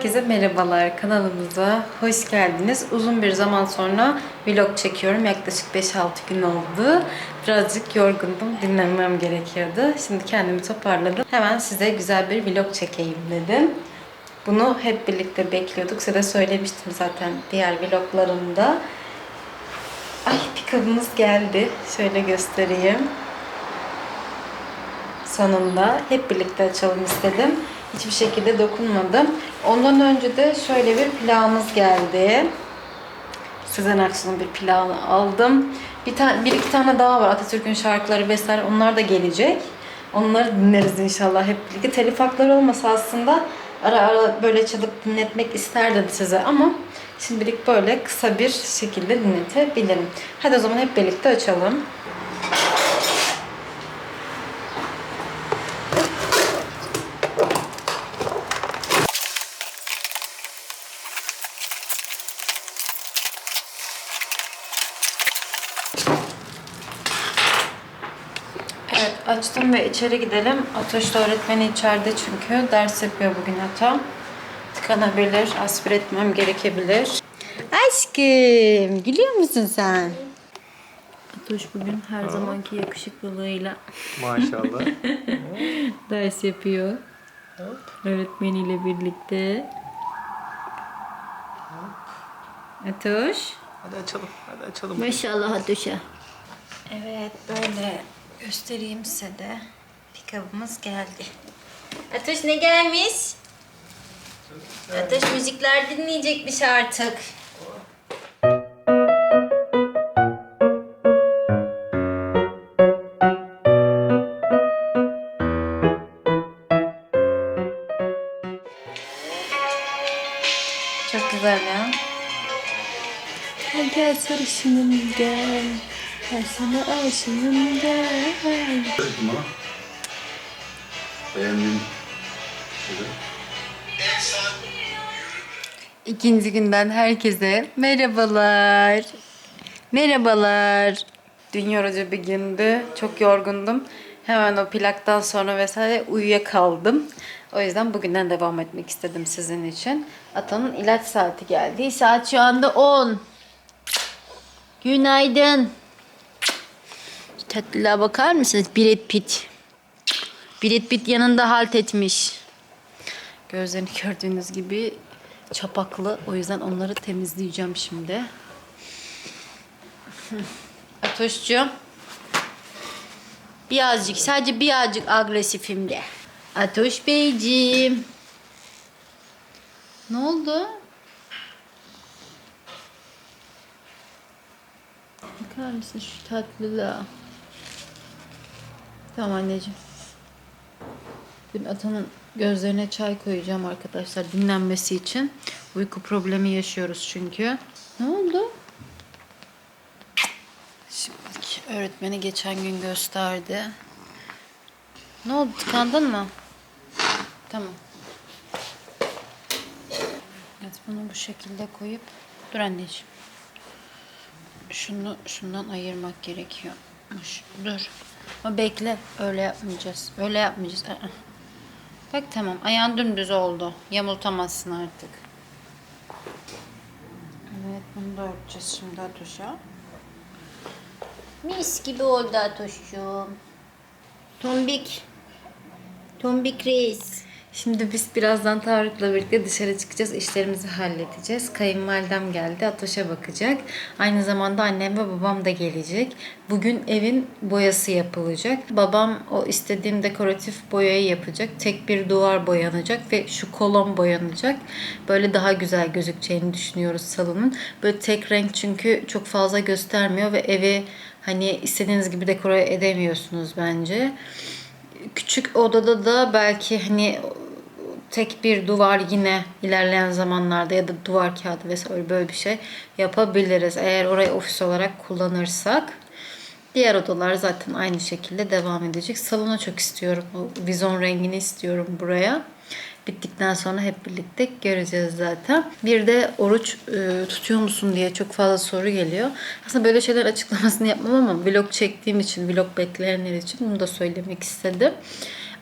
Herkese merhabalar kanalımıza hoş geldiniz. Uzun bir zaman sonra vlog çekiyorum. Yaklaşık 5-6 gün oldu. Birazcık yorgundum. Dinlenmem gerekiyordu. Şimdi kendimi toparladım. Hemen size güzel bir vlog çekeyim dedim. Bunu hep birlikte bekliyorduk. Size söylemiştim zaten diğer vloglarımda. Ay pikabımız geldi. Şöyle göstereyim. Sonunda hep birlikte açalım istedim. Hiçbir şekilde dokunmadım. Ondan önce de şöyle bir plağımız geldi. Sezen Aksu'nun bir plağını aldım. Bir, tane, bir iki tane daha var. Atatürk'ün şarkıları vesaire onlar da gelecek. Onları dinleriz inşallah hep birlikte. Telif hakları olmasa aslında ara ara böyle çalıp dinletmek isterdim size ama şimdilik böyle kısa bir şekilde dinletebilirim. Hadi o zaman hep birlikte açalım. Evet açtım ve içeri gidelim. Atoş da öğretmeni içeride çünkü ders yapıyor bugün Ata. Tıkanabilir, aspir etmem gerekebilir. Aşkım, gülüyor musun sen? Atoş bugün her zamanki yakışıklılığıyla Maşallah. ders yapıyor. Öğretmeniyle birlikte. Atoş. hadi açalım. Hadi açalım. Maşallah Atoş'a. Evet böyle göstereyim size de. Pikabımız geldi. Atoş ne gelmiş? Atoş müzikler dinleyecekmiş artık. Çok güzel ya. Gel sarışınım gel. Ben sana aşığım şeyler. İkinci günden herkese merhabalar. Merhabalar. Dün yorucu bir gündü. Çok yorgundum. Hemen o plaktan sonra vesaire uyuyakaldım. O yüzden bugünden devam etmek istedim sizin için. Atanın ilaç saati geldi. Saat şu anda 10. Günaydın. Tatlılığa bakar mısınız? Brad Pitt. Brad Pitt yanında halt etmiş. Gözlerini gördüğünüz gibi çapaklı. O yüzden onları temizleyeceğim şimdi. Atoşcuğum. Birazcık, sadece birazcık agresifim de. Atoş Beyciğim. Ne oldu? Bakar mısın şu tatlılığa? Tamam anneciğim. Dün Atan'ın gözlerine çay koyacağım arkadaşlar dinlenmesi için. Uyku problemi yaşıyoruz çünkü. Ne oldu? Şimdi öğretmeni geçen gün gösterdi. Ne oldu tıkandın mı? Tamam. Evet bunu bu şekilde koyup dur anneciğim. Şunu şundan ayırmak gerekiyormuş. Dur. Ama bekle. Öyle yapmayacağız. Öyle yapmayacağız. Bak tamam. Ayağın dümdüz oldu. Yamultamazsın artık. Evet bunu da örteceğiz şimdi Atoş'a. Mis gibi oldu Atoş'cum. Tombik. Tombik reis. Şimdi biz birazdan Tarık'la birlikte dışarı çıkacağız. İşlerimizi halledeceğiz. Kayınvalidem geldi. Atoş'a bakacak. Aynı zamanda annem ve babam da gelecek. Bugün evin boyası yapılacak. Babam o istediğim dekoratif boyayı yapacak. Tek bir duvar boyanacak ve şu kolon boyanacak. Böyle daha güzel gözükeceğini düşünüyoruz salonun. Böyle tek renk çünkü çok fazla göstermiyor ve evi hani istediğiniz gibi dekore edemiyorsunuz bence küçük odada da belki hani tek bir duvar yine ilerleyen zamanlarda ya da duvar kağıdı vesaire böyle bir şey yapabiliriz. Eğer orayı ofis olarak kullanırsak. Diğer odalar zaten aynı şekilde devam edecek. Salona çok istiyorum. O vizon rengini istiyorum buraya. Bittikten sonra hep birlikte göreceğiz zaten. Bir de oruç e, tutuyor musun diye çok fazla soru geliyor. Aslında böyle şeyler açıklamasını yapmam ama vlog çektiğim için, vlog bekleyenler için bunu da söylemek istedim.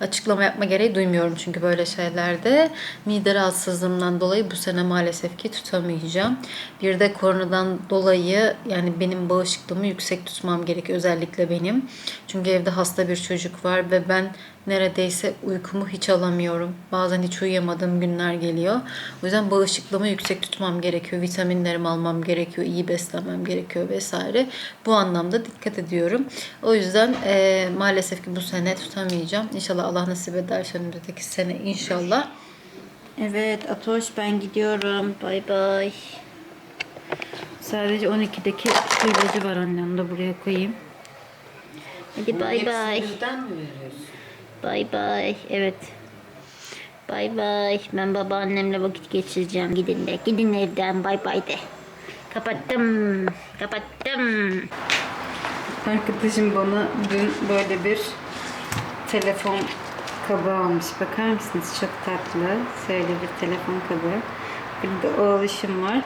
Açıklama yapma gereği duymuyorum çünkü böyle şeylerde. Mide rahatsızlığımdan dolayı bu sene maalesef ki tutamayacağım. Bir de koronadan dolayı yani benim bağışıklığımı yüksek tutmam gerekiyor. Özellikle benim. Çünkü evde hasta bir çocuk var ve ben neredeyse uykumu hiç alamıyorum. Bazen hiç uyuyamadığım günler geliyor. O yüzden bağışıklığımı yüksek tutmam gerekiyor. Vitaminlerimi almam gerekiyor. iyi beslenmem gerekiyor vesaire. Bu anlamda dikkat ediyorum. O yüzden eee, maalesef ki bu sene tutamayacağım. İnşallah Allah nasip ederse önümüzdeki sene inşallah. Evet Atoş ben gidiyorum. Bay bay. Sadece 12'deki şu ilacı var annem de buraya koyayım. Hadi bay bay. Bizden mi veriyorsun? Bay bay. Evet. Bay bay. Ben babaannemle vakit geçireceğim. Gidin de. Gidin evden. Bay bay de. Kapattım. Kapattım. Arkadaşım bana dün böyle bir telefon kabı almış. Bakar mısınız? Çok tatlı. Şöyle bir telefon kabı. Bir de oğluşum var.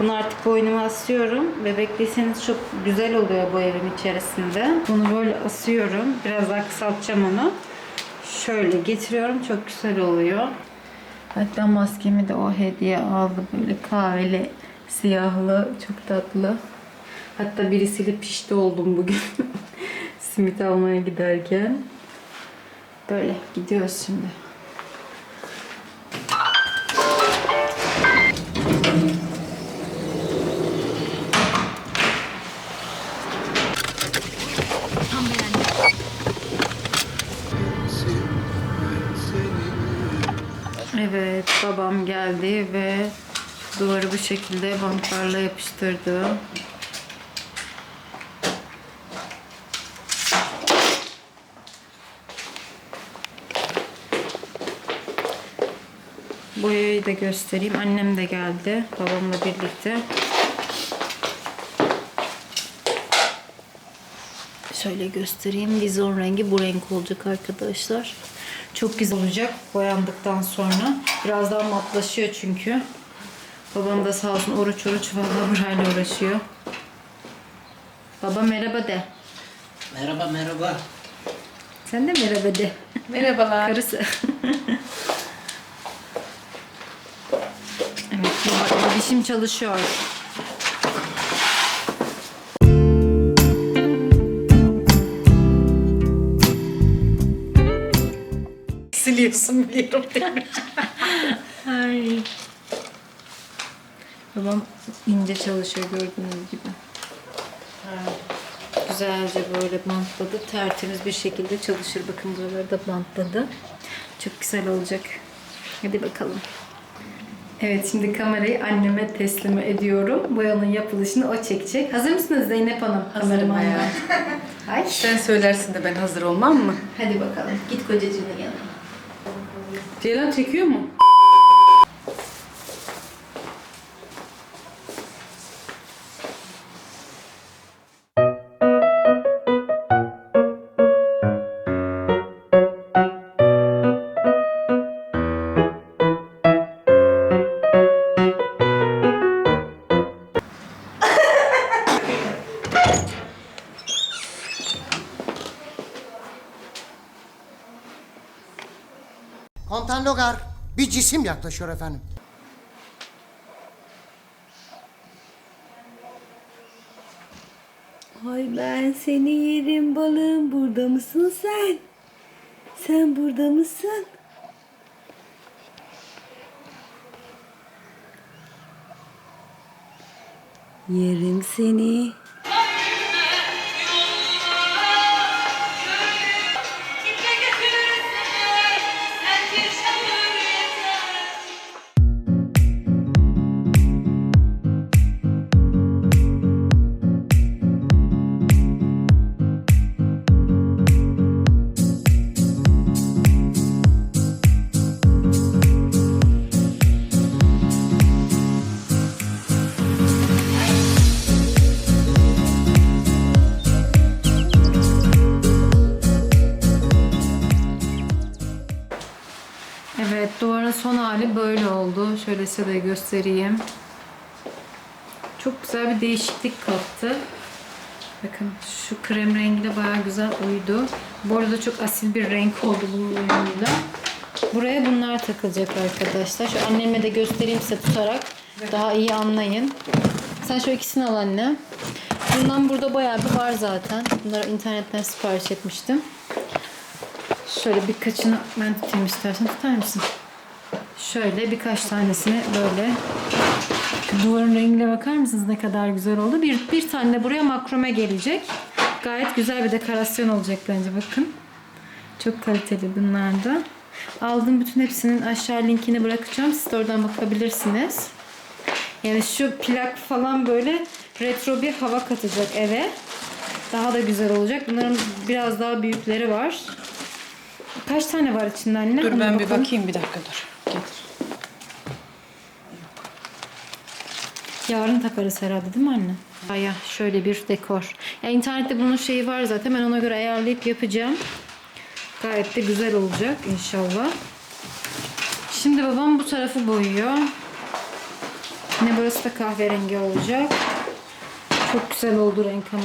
Bunu artık boynuma asıyorum. Bebekliyseniz çok güzel oluyor bu evin içerisinde. Bunu böyle asıyorum. Biraz daha kısaltacağım onu. Şöyle getiriyorum. Çok güzel oluyor. Hatta maskemi de o hediye aldı. Böyle kahveli, siyahlı. Çok tatlı. Hatta birisiyle pişti oldum bugün. Simit almaya giderken. Böyle gidiyoruz şimdi. Evet, babam geldi ve duvarı bu şekilde bantlarla yapıştırdı. Boyayı da göstereyim. Annem de geldi babamla birlikte. Şöyle göstereyim. Vizon rengi bu renk olacak arkadaşlar. Çok güzel olacak boyandıktan sonra. Biraz daha matlaşıyor çünkü. Babam da sağ olsun oruç oruç valla burayla uğraşıyor. Baba merhaba de. Merhaba merhaba. Sen de merhaba de. Merhabalar. Karısı. evet baba dişim çalışıyor. Siliyorsun biliyorum demiş. Ay. Babam ince çalışıyor gördüğünüz gibi. Güzelce böyle bantladı. Tertemiz bir şekilde çalışır. Bakın buraları da bantladı. Çok güzel olacak. Hadi bakalım. Evet şimdi kamerayı anneme teslim ediyorum. Boyanın yapılışını o çekecek. Hazır mısınız Zeynep Hanım? Hazırım. Ay. Sen söylersin de ben hazır olmam mı? Hadi bakalım. Git kocacığının yanına. Ceylan çekiyor mu? Logar, bir cisim yaklaşıyor efendim. Ay ben seni yerim balım. Burada mısın sen? Sen burada mısın? Yerim seni. Şöyle de göstereyim. Çok güzel bir değişiklik kattı. Bakın şu krem rengiyle bayağı güzel uydu. Bu arada çok asil bir renk oldu bunun uyumuyla. Buraya bunlar takılacak arkadaşlar. Şu anneme de göstereyim size tutarak. Daha iyi anlayın. Sen şu ikisini al anne. Bundan burada bayağı bir var zaten. Bunları internetten sipariş etmiştim. Şöyle birkaçını ben tutayım istersen tutar mısın? Şöyle birkaç tanesini böyle duvarın rengine bakar mısınız ne kadar güzel oldu. Bir, bir tane de buraya makrome gelecek. Gayet güzel bir dekorasyon olacak bence bakın. Çok kaliteli bunlar da. Aldığım bütün hepsinin aşağı linkini bırakacağım. Siz de oradan bakabilirsiniz. Yani şu plak falan böyle retro bir hava katacak eve. Daha da güzel olacak. Bunların biraz daha büyükleri var. Kaç tane var içinde anne? Dur Ona ben bir bakalım. bakayım bir dakika dur. Yarın takarız herhalde değil mi anne? Aya şöyle bir dekor. Ya internette bunun şeyi var zaten. Ben ona göre ayarlayıp yapacağım. Gayet de güzel olacak inşallah. Şimdi babam bu tarafı boyuyor. Yine burası da kahverengi olacak. Çok güzel oldu renk ama.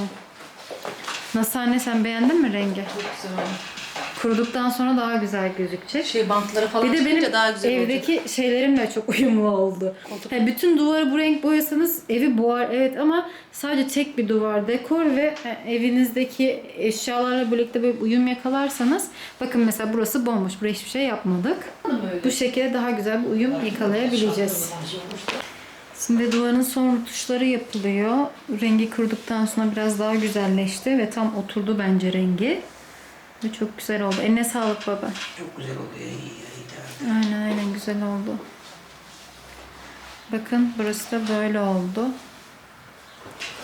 Nasıl anne sen beğendin mi rengi? Güzel oldu. Kuruduktan sonra daha güzel gözükecek. Şey bantları falan Bir de benim daha güzel olacak. evdeki şeylerimle çok uyumlu oldu. Yani bütün duvarı bu renk boyasanız evi boğar evet ama sadece tek bir duvar dekor ve e, evinizdeki eşyalarla birlikte böyle uyum yakalarsanız bakın mesela burası bomboş. Buraya hiçbir şey yapmadık. Bu şekilde daha güzel bir uyum yakalayabileceğiz. Şimdi duvarın son rutuşları yapılıyor. Rengi kurduktan sonra biraz daha güzelleşti ve tam oturdu bence rengi. Ve çok güzel oldu. Eline sağlık baba. Çok güzel oldu. İyi, iyi. Aynen aynen güzel oldu. Bakın burası da böyle oldu.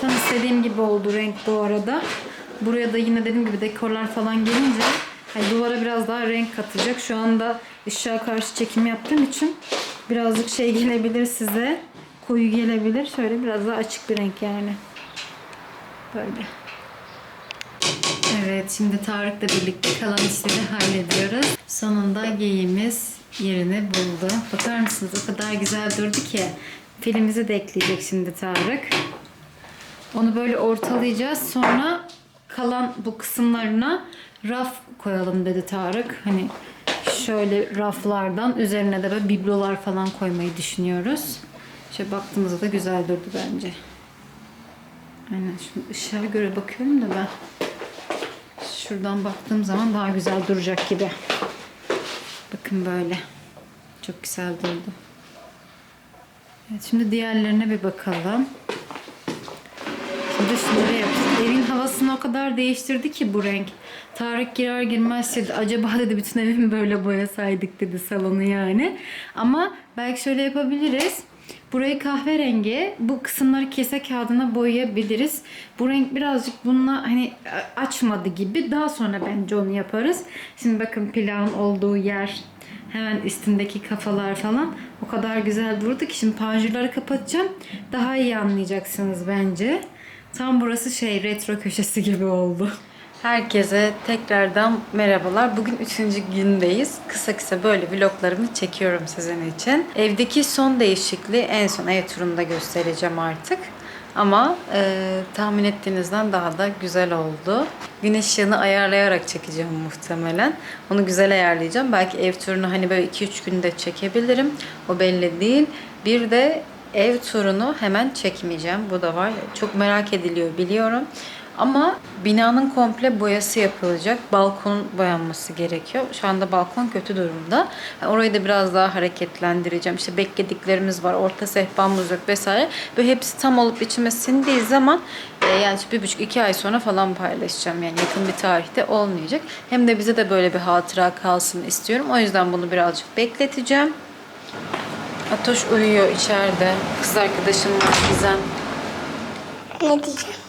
Tam istediğim gibi oldu renk bu arada. Buraya da yine dediğim gibi dekorlar falan gelince hani duvara biraz daha renk katacak. Şu anda ışığa karşı çekim yaptığım için birazcık şey gelebilir size. Koyu gelebilir. Şöyle biraz daha açık bir renk yani. Böyle. Evet şimdi Tarık'la birlikte kalan işleri hallediyoruz. Sonunda geyimiz yerini buldu. Bakar mısınız o kadar güzel durdu ki. Filimizi de ekleyecek şimdi Tarık. Onu böyle ortalayacağız. Sonra kalan bu kısımlarına raf koyalım dedi Tarık. Hani şöyle raflardan üzerine de böyle biblolar falan koymayı düşünüyoruz. Şöyle baktığımızda da güzel durdu bence. Aynen şimdi ışığa göre bakıyorum da ben. Şuradan baktığım zaman daha güzel duracak gibi. Bakın böyle. Çok güzel durdu. Evet, şimdi diğerlerine bir bakalım. Şimdi şunları yapacağız. Evin havasını o kadar değiştirdi ki bu renk. Tarık girer girmez dedi. Acaba dedi bütün evi mi böyle boyasaydık dedi salonu yani. Ama belki şöyle yapabiliriz. Burayı kahverengi, bu kısımları kese kağıdına boyayabiliriz. Bu renk birazcık bununla hani açmadı gibi. Daha sonra bence onu yaparız. Şimdi bakın plağın olduğu yer, hemen üstündeki kafalar falan o kadar güzel durdu ki şimdi panjurları kapatacağım. Daha iyi anlayacaksınız bence. Tam burası şey retro köşesi gibi oldu. Herkese tekrardan merhabalar. Bugün üçüncü gündeyiz. Kısa kısa böyle vloglarımı çekiyorum sizin için. Evdeki son değişikliği en son ev turunda göstereceğim artık. Ama e, tahmin ettiğinizden daha da güzel oldu. Güneş ışığını ayarlayarak çekeceğim muhtemelen. Onu güzel ayarlayacağım. Belki ev turunu hani böyle 2-3 günde çekebilirim. O belli değil. Bir de ev turunu hemen çekmeyeceğim. Bu da var. Çok merak ediliyor biliyorum. Ama binanın komple boyası yapılacak. Balkonun boyanması gerekiyor. Şu anda balkon kötü durumda. Yani orayı da biraz daha hareketlendireceğim. İşte beklediklerimiz var. Orta sehpamız yok vesaire. Böyle hepsi tam olup içime sindiği zaman e, yani bir buçuk iki ay sonra falan paylaşacağım. Yani yakın bir tarihte olmayacak. Hem de bize de böyle bir hatıra kalsın istiyorum. O yüzden bunu birazcık bekleteceğim. Atoş uyuyor içeride. Kız arkadaşım var Gizem. Ne diyeceğim?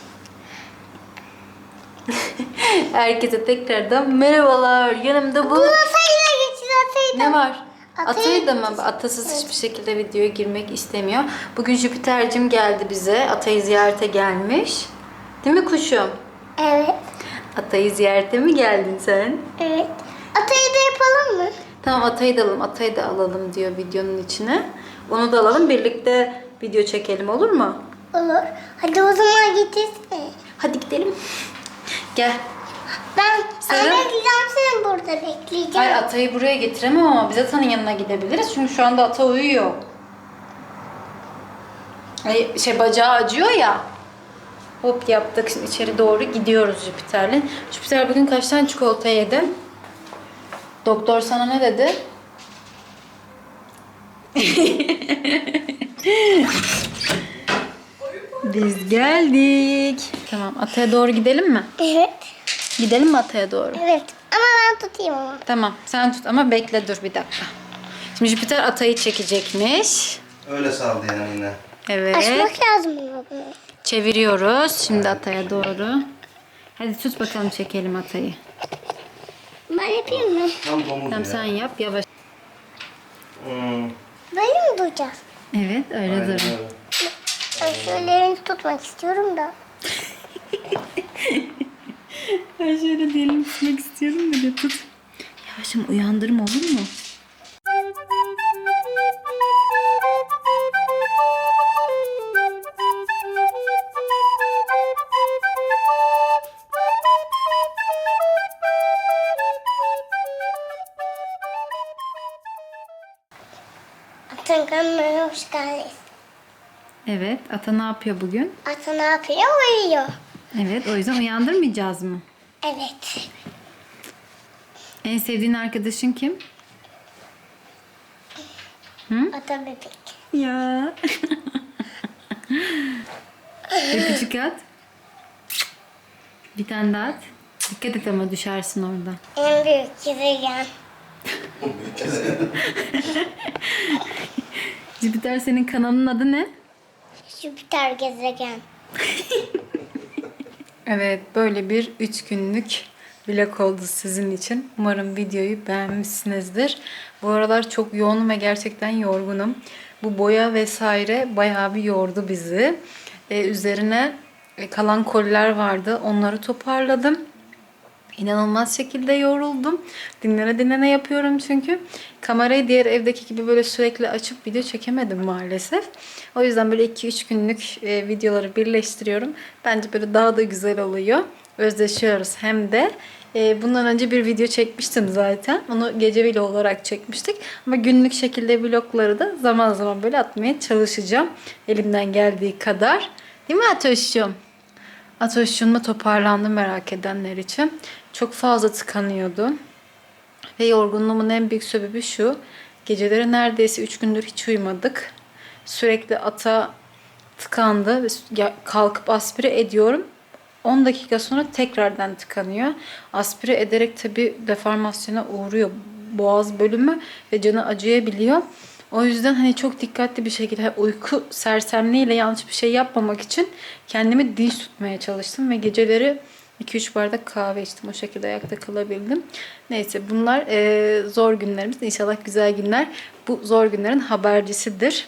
Herkese tekrardan merhabalar. Yanımda bu... Atayla geçin atayla. Ne var? Atayı da mı? Atasız hiçbir şekilde videoya girmek istemiyor. Bugün Jüpiter'cim geldi bize. Atayı ziyarete gelmiş. Değil mi kuşum? Evet. Atayı ziyarete mi geldin sen? Evet. Atayı da yapalım mı? Tamam Atayı da alalım. Atayı da alalım diyor videonun içine. Onu da alalım. Birlikte video çekelim olur mu? Olur. Hadi o zaman getirsene. Hadi gidelim. Gel. Ben, Sarı. ben bekleyeceğim seni burada bekleyeceğim. Hayır atayı buraya getiremem ama biz atanın yanına gidebiliriz. Çünkü şu anda ata uyuyor. Ay, şey bacağı acıyor ya. Hop yaptık. Şimdi içeri doğru gidiyoruz Jüpiter'le. Jüpiter bugün kaç tane çikolata yedin? Doktor sana ne dedi? Biz geldik. Tamam ataya doğru gidelim mi? Evet. Gidelim mi ataya doğru? Evet. Ama ben tutayım onu. Tamam sen tut ama bekle dur bir dakika. Şimdi Jüpiter atayı çekecekmiş. Öyle saldı yani yine. Evet. Açmak lazım bunu. Çeviriyoruz şimdi ataya doğru. Hadi tut bakalım çekelim atayı. Ben yapayım mı? Tam domuz Tamam ya. sen yap yavaş. Hmm, Böyle mi duracağız? Evet öyle aynen öyle. Ben şöyle elini tutmak istiyorum da. Ben şöyle diyelim tutmak istiyorum da tut. Yavaşım uyandırma olur mu? Atın kanına hoş geldiniz. Evet ata ne yapıyor bugün? Ata ne yapıyor? Uyuyor. Evet o yüzden uyandırmayacağız mı? Evet. En sevdiğin arkadaşın kim? Ata bebek. Ya. Öpücük at. Bir tane daha at. Dikkat et ama düşersin orada. En büyük gezegen. Jüpiter senin kanalının adı ne? Jüpiter gezegen. Evet böyle bir 3 günlük vlog oldu sizin için. Umarım videoyu beğenmişsinizdir. Bu aralar çok yoğunum ve gerçekten yorgunum. Bu boya vesaire bayağı bir yordu bizi. Ee, üzerine e, kalan koliler vardı. Onları toparladım. İnanılmaz şekilde yoruldum. Dinlene dinlene yapıyorum çünkü. Kamerayı diğer evdeki gibi böyle sürekli açıp video çekemedim maalesef. O yüzden böyle 2-3 günlük e, videoları birleştiriyorum. Bence böyle daha da güzel oluyor. Özleşiyoruz hem de. E, bundan önce bir video çekmiştim zaten. Onu gece vlog olarak çekmiştik. Ama günlük şekilde vlogları da zaman zaman böyle atmaya çalışacağım. Elimden geldiği kadar. Değil mi Atoş'cum? Atoş'cumla toparlandım merak edenler için. Çok fazla tıkanıyordu. Ve yorgunluğumun en büyük sebebi şu. Geceleri neredeyse 3 gündür hiç uyumadık. Sürekli ata tıkandı. ve Kalkıp aspire ediyorum. 10 dakika sonra tekrardan tıkanıyor. Aspire ederek tabi deformasyona uğruyor boğaz bölümü ve canı acıyabiliyor. O yüzden hani çok dikkatli bir şekilde uyku sersemliğiyle yanlış bir şey yapmamak için kendimi dinç tutmaya çalıştım ve geceleri 2-3 bardak kahve içtim. O şekilde ayakta kalabildim. Neyse bunlar eee, zor günlerimiz. İnşallah güzel günler. Bu zor günlerin habercisidir.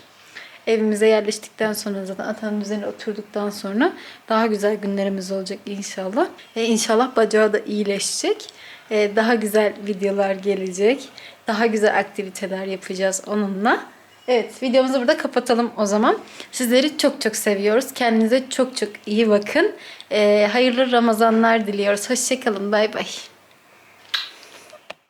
Evimize yerleştikten sonra zaten atanın üzerine oturduktan sonra daha güzel günlerimiz olacak inşallah. E, inşallah bacağı da iyileşecek. E, daha güzel videolar gelecek. Daha güzel aktiviteler yapacağız onunla. Evet videomuzu burada kapatalım o zaman. Sizleri çok çok seviyoruz. Kendinize çok çok iyi bakın. E, hayırlı Ramazanlar diliyoruz. Hoşçakalın. Bay bay.